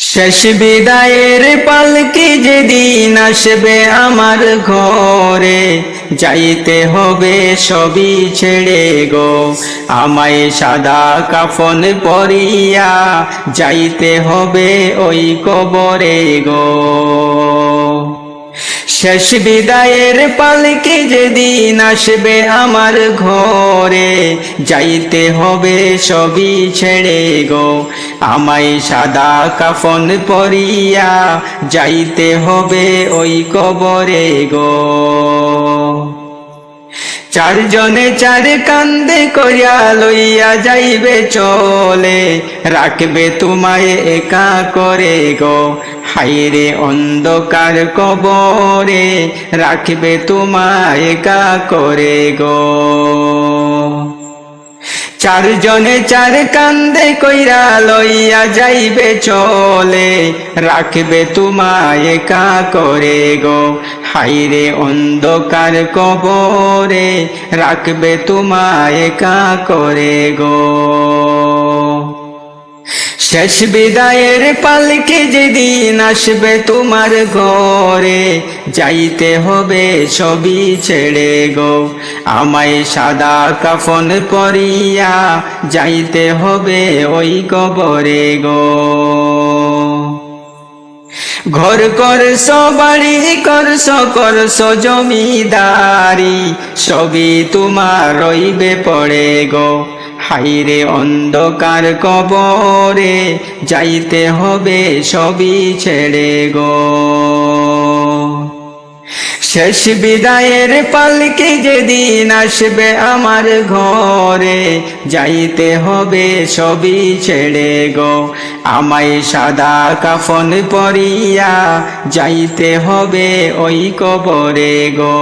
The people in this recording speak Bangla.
শেষ বিদায়ের পালকি যেদিন আসবে আমার ঘরে, যাইতে হবে সবই ছেড়ে গো। আমায় সাদা কাফন পরিয়া যাইতে হবে ওই কবরে গো। শেষ বিদায়ের পালকে যেদিন আসবে আমার ঘরে, যাইতে হবে সবই ছেড়ে গো। আমায় সাদা কাফন পরিয়া যাইতে হবে ওই কবরে গো। চারজনে চার কান্দে করিয়া লইয়া যাইবে চলে, রাখবে তোমায় একা করে গো। হাইরে অন্ধকার কবরে রাখবে তোমায় কা করে গো। চারজনে চার কান্দে কইরা লইয়া যাইবে চলে, রাখবে তোমায় একা করে গো। হাইরে অন্ধকার কবরে রাখবে তোমায় একা করে গো। শেষ বিদায়ের পালকে যেদিন আসবে তোমার ঘরে, যাইতে হবে সবই ছেড়ে গো। আমায় সাদা কাফন পরিয়া যাইতে হবে ওই কবরে গো। ঘর করছ বাড়ি করছ করছ জমিদারি, সবই তোমার রইবে পড়ে গো। হাইরে অন্ধকার কবরে যাইতে হবে সবই ছেড়ে গো। শেষ বিদায়ের পালকে যেদিন আসবে আমার ঘরে, যাইতে হবে সবই ছেড়ে গো। আমায় সাদা কাফন পরিয়া যাইতে হবে ওই কবরে গো।